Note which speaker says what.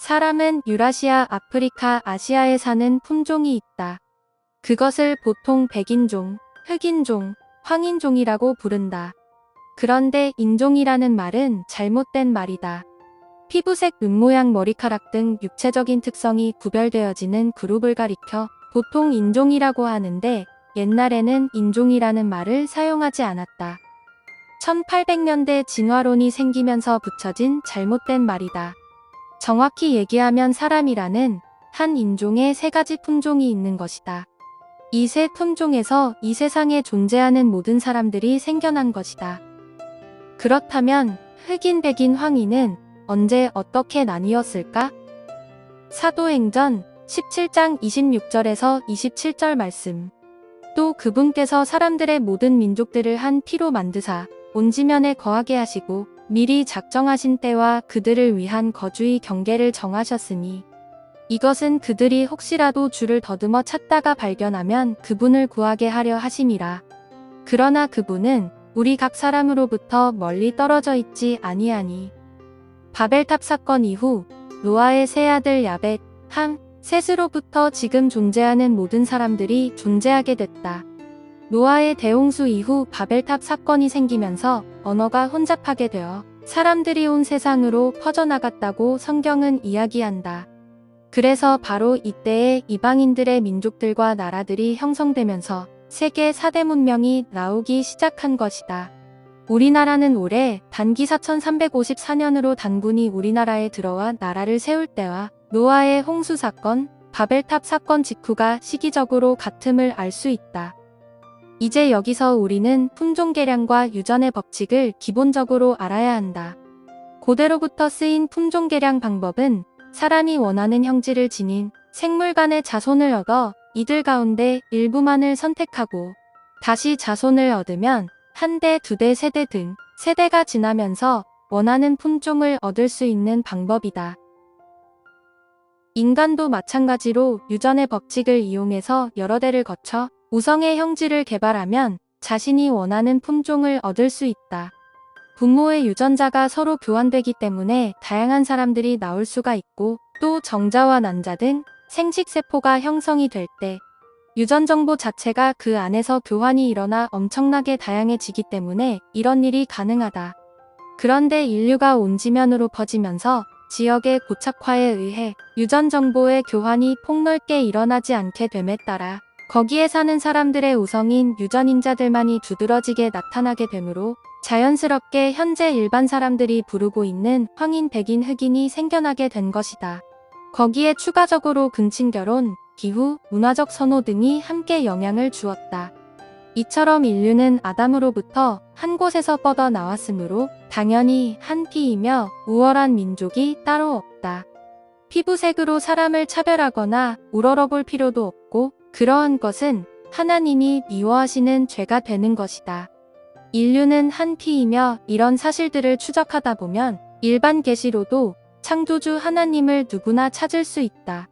Speaker 1: 사람은 유라시아, 아프리카, 아시아에 사는 품종이 있다. 그것을 보통 백인종, 흑인종, 황인종이라고 부른다. 그런데 인종이라는 말은 잘못된 말이다. 피부색, 눈 모양, 머리카락 등 육체적인 특성이 구별되어지는 그룹을 가리켜 보통 인종이라고 하는데 옛날에는 인종이라는 말을 사용하지 않았다. 1800년대 진화론이 생기면서 붙여진 잘못된 말이다. 정확히 얘기하면 사람이라는 한 인종의 세 가지 품종이 있는 것이다. 이 세 품종에서 이 세상에 존재하는 모든 사람들이 생겨난 것이다. 그렇다면 흑인, 백인, 황인은 언제 어떻게 나뉘었을까? 사도행전 17장 26절에서 27절 말씀. 또 그분께서 사람들의 모든 민족들을 한 피로 만드사 온 지면에 거하게 하시고 미리 작정하신 때와 그들을 위한 거주의 경계를 정하셨으니 이것은 그들이 혹시라도 주를 더듬어 찾다가 발견하면 그분을 구하게 하려 하심이라. 그러나 그분은 우리 각 사람으로부터 멀리 떨어져 있지 아니하니. 바벨탑 사건 이후 노아의 세 아들 야벳, 함, 셋으로부터 지금 존재하는 모든 사람들이 존재하게 됐다. 노아의 대홍수 이후 바벨탑 사건이 생기면서 언어가 혼잡하게 되어 사람들이 온 세상으로 퍼져나갔다고 성경은 이야기한다. 그래서 바로 이때에 이방인들의 민족들과 나라들이 형성되면서 세계 4대 문명이 나오기 시작한 것이다. 우리나라는 올해 단기 4354년으로 단군이 우리나라에 들어와 나라를 세울 때와 노아의 홍수 사건, 바벨탑 사건 직후가 시기적으로 같음을 알 수 있다. 이제 여기서 우리는 품종 계량과 유전의 법칙을 기본적으로 알아야 한다. 고대로부터 쓰인 품종 계량 방법은 사람이 원하는 형질을 지닌 생물 간의 자손을 얻어 이들 가운데 일부만을 선택하고 다시 자손을 얻으면 한 대, 두 대, 세 대 등 세대가 지나면서 원하는 품종을 얻을 수 있는 방법이다. 인간도 마찬가지로 유전의 법칙을 이용해서 여러 대를 거쳐 우성의 형질을 개발하면 자신이 원하는 품종을 얻을 수 있다. 부모의 유전자가 서로 교환되기 때문에 다양한 사람들이 나올 수가 있고 또 정자와 난자 등 생식세포가 형성이 될 때 유전 정보 자체가 그 안에서 교환이 일어나 엄청나게 다양해지기 때문에 이런 일이 가능하다. 그런데 인류가 온 지면으로 퍼지면서 지역의 고착화에 의해 유전 정보의 교환이 폭넓게 일어나지 않게 됨에 따라 거기에 사는 사람들의 우성인 유전인자들만이 두드러지게 나타나게 되므로 자연스럽게 현재 일반 사람들이 부르고 있는 황인, 백인, 흑인이 생겨나게 된 것이다. 거기에 추가적으로 근친결혼, 기후, 문화적 선호 등이 함께 영향을 주었다. 이처럼 인류는 아담으로부터 한 곳에서 뻗어 나왔으므로 당연히 한 피이며 우월한 민족이 따로 없다. 피부색으로 사람을 차별하거나 우러러볼 필요도 없고 그러한 것은 하나님이 미워하시는 죄가 되는 것이다. 인류는 한 피이며 이런 사실들을 추적하다 보면 일반 계시로도 창조주 하나님을 누구나 찾을 수 있다.